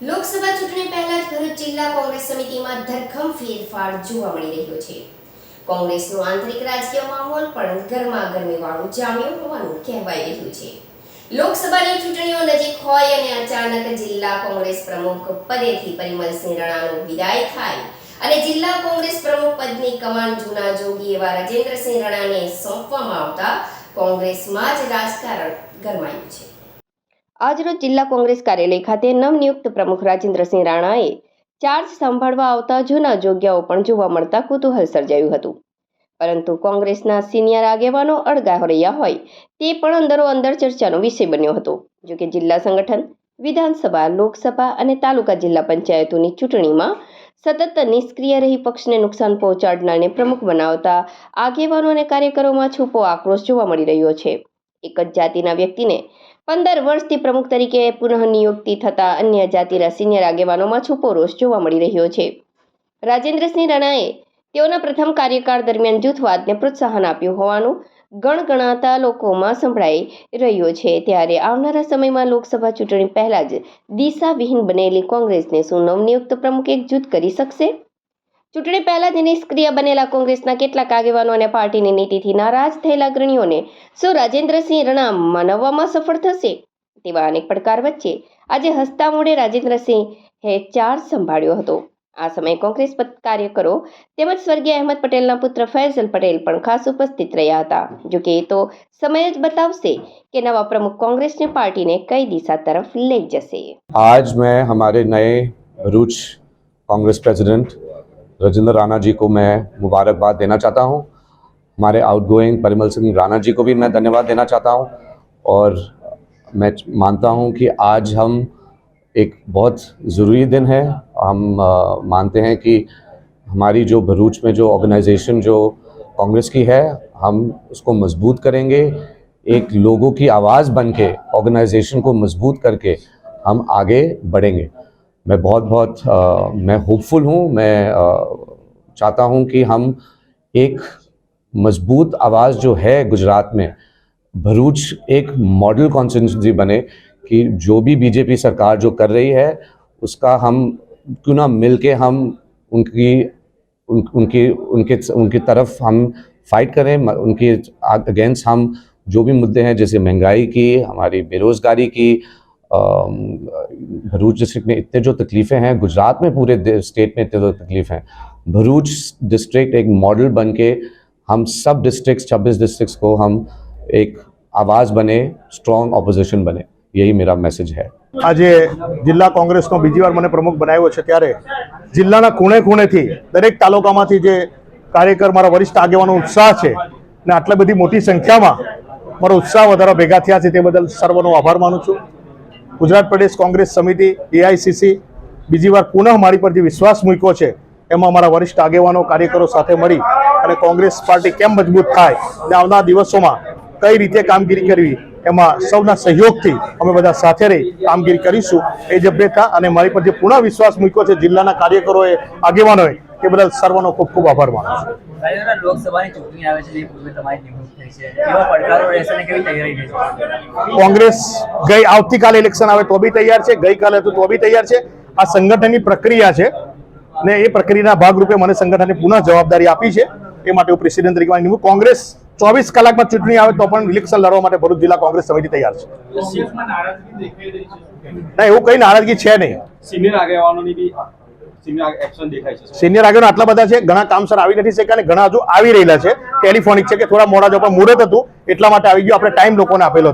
લોકસભા ચૂંટણી પહેલા જ ભરૂચ જિલ્લા કોંગ્રેસ સમિતિમાં ધરખમ ફેરફાર જોવા મળી રહ્યો છે. કોંગ્રેસનો આંતરિક રાજકીય માહોલ પણ ગરમા વાળું જામ્યો હોવાનું કહેવાઈ રહ્યું છે. લોકસભાની ચૂંટણીઓ નજીક હોય અને અચાનક જિલ્લા કોંગ્રેસ પ્રમુખ પદેથી પરિમલસિંહ રણાનું વિદાય થાય અને જિલ્લા કોંગ્રેસ પ્રમુખ પદની કમાન જૂના જોગી એવા રાજેન્દ્રસિંહ રણાને સોંપવામાં આવતા કોંગ્રેસમાં જ રાજકારણ ગરમાયું છે. આજરોજ જિલ્લા કોંગ્રેસ કાર્યાલય ખાતે નવનિયુક્ત પ્રમુખ રાજેન્દ્રસિંહ રાણાએ ચાર્જ સંભાળવા આવતા જૂના જોગ્યાઓ પણ જોવા મળતા કુતૂહલ સર્જાયું હતું. પરંતુ કોંગ્રેસના સિનિયર આગેવાનો અળગા રહ્યા હોય તે પણ અંદરો અંદર ચર્ચાનો વિષય બન્યો હતો. જોકે જિલ્લા સંગઠન, વિધાનસભા, લોકસભા અને તાલુકા જિલ્લા પંચાયતોની ચૂંટણીમાં સતત નિષ્ક્રિય રહી પક્ષને નુકસાન પહોંચાડનારને પ્રમુખ બનાવતા આગેવાનો અને કાર્યકરોમાં છૂપો આક્રોશ જોવા મળી રહ્યો છે. એક જ જાતિના વ્યક્તિને પંદર વર્ષથી પ્રમુખ તરીકે પુનઃનિયુક્તિ થતા અન્ય જાતિના સિનિયર આગેવાનોમાં છૂપો રોષ જોવા મળી રહ્યો છે. રાજેન્દ્રસિંહ રાણાએ તેઓના પ્રથમ કાર્યકાળ દરમિયાન જૂથવાદને પ્રોત્સાહન આપ્યું હોવાનું ગણગણાતા લોકોમાં સંભળાઈ રહ્યો છે. ત્યારે આવનારા સમયમાં લોકસભા ચૂંટણી પહેલા જ દિશાવિહીન બનેલી કોંગ્રેસને શું નવનિયુક્ત પ્રમુખ એકજૂથ કરી શકશે? ચૂંટણી પહેલા જ નિષ્ક્રિય બનેલા કોંગ્રેસના કેટલાક આગેવાનો અને પાર્ટીની નીતિથી નારાજ થયેલા અગ્રણીઓને શું રાજેન્દ્રસિંહ રણા મનાવવામાં સફળ થશે? તેવા અનેક પડકાર વચ્ચે આજે હસતા મોડે રાજેન્દ્રસિંહ ચાર્જ સંભાળ્યો હતો. આ સમયે કોંગ્રેસ કાર્યકરો તેમજ સ્વર્ગીય અહેમદ પટેલના પુત્ર ફૈઝલ પટેલ પણ ખાસ ઉપસ્થિત રહ્યા હતા. જોકે એ તો સમય જ બતાવશે કે નવા પ્રમુખ કોંગ્રેસની પાર્ટીને કઈ દિશા તરફ લઈ જશે. આજ મેં હમારે નયે રૂચ કોંગ્રેસ પ્રેસિડેન્ટ राजेंद्र राणा जी को मैं मुबारकबाद देना चाहता हूँ। हमारे आउटगोइंग परिमल सिंह राणा जी को भी मैं धन्यवाद देना चाहता हूँ। और मैं मानता हूँ कि आज हम एक बहुत ज़रूरी दिन है। हम अ, मानते हैं कि हमारी जो भरूच में जो ऑर्गेनाइजेशन जो कांग्रेस की है हम उसको मज़बूत करेंगे। एक लोगों की आवाज़ बन के ऑर्गेनाइजेशन को मज़बूत करके हम आगे बढ़ेंगे। मैं बहुत बहुत अ, मैं होपफुल हूँ मैं अ, चाहता हूँ कि हम एक मज़बूत आवाज़ जो है गुजरात में भरूच एक मॉडल कॉन्स्टिट्यूंसी बने कि जो भी बीजेपी सरकार जो कर रही है उसका हम क्यों ना मिल के हम उनकी उन, उनकी उनके उनकी तरफ़ हम फाइट करें उनके अगेंस्ट हम जो भी मुद्दे हैं जैसे महँगाई की हमारी बेरोज़गारी की भरूच डिस्ट्रिक्ट में इतने जो तकलीफ़ें हैं गुजरात में पूरे दे- स्टेट में इतने जो तकलीफ़ हैं भरूच डिस्ट्रिक्ट एक मॉडल बन के हम सब डिस्ट्रिक्ट छब्बीस डिस्ट्रिक्ट्स को हम एक आवाज़ बने स्ट्रॉन्ग ऑपोजिशन बने यही मेरा मैसेज है આજે જિલ્લા કોંગ્રેસનો બીજી વાર મને પ્રમુખ બનાવ્યો છે ત્યારે જિલ્લાના ખૂણે ખૂણેથી દરેક તાલુકામાંથી જે કાર્યકર મારા વરિષ્ઠ આગેવાનો ઉત્સાહ છે ને આટલી બધી મોટી સંખ્યામાં મારો ઉત્સાહ વધારો ભેગા થયા છે તે બદલ સર્વનો આભાર માનું છું ગુજરાત પ્રદેશ કોંગ્રેસ સમિતિ એઆઈસીસી બીજી વાર પુનઃ મારી પર જે વિશ્વાસ મૂક્યો છે. એમાં મારા વરિષ્ઠ આગેવાનો, કાર્યકરો સાથે મળી અને કોંગ્રેસ પાર્ટી કેમ મજબૂત થાય અને આવનાર દિવસોમાં કઈ રીતે કામગીરી કરવી, એમાં સૌના સહયોગથી અમે બધા સાથે રહી કામગીરી કરીશું. એ જ અભ્યતા અને મારી પર જે પુનઃ વિશ્વાસ મૂક્યો છે. જિલ્લાના કાર્યકરોએ, આગેવાનોએ તે બદલ સર્વનો ખૂબ ખૂબ આભાર માનું છું. લોકસભાની ચૂંટણી આવે છે તમારી થઈ છે પડકારો રહેશે અને કેવી તૈયારી કોંગ્રેસ ગઈ આવતીકાલે ઇલેક્શન આવે તો બી તૈયાર છે ગઈકાલે હતું તો બી તૈયાર છે. આ સંગઠનની પ્રક્રિયા છે ને એ પ્રક્રિયાના ભાગરૂપે મને સંગઠને પુનઃ જવાબદારી આપી છે. એ માટે હું પ્રેસિડેન્ટ તરીકે નિમણૂક કોંગ્રેસ ચોવીસ કલાકમાં ચૂંટણી આવે તો પણ ઇલેક્શન લડવા માટે ભરૂચ જિલ્લા કોંગ્રેસ સમિતિ તૈયાર છે? ના એવું કઈ નારાજગી છે નહીં. સિનિયર આગેવાનોની બી સિનિયર આગળ આટલા બધા છે, ઘણા કામ સર આવી નથી શક્યા અને ઘણા હજુ આવી રહેલા છે. ટેલિફોનિક છે કે થોડા મોડા જો પણ મુહૂર્ત હતું, એટલા માટે આવી ગયું. આપણે ટાઈમ લોકોને આપેલો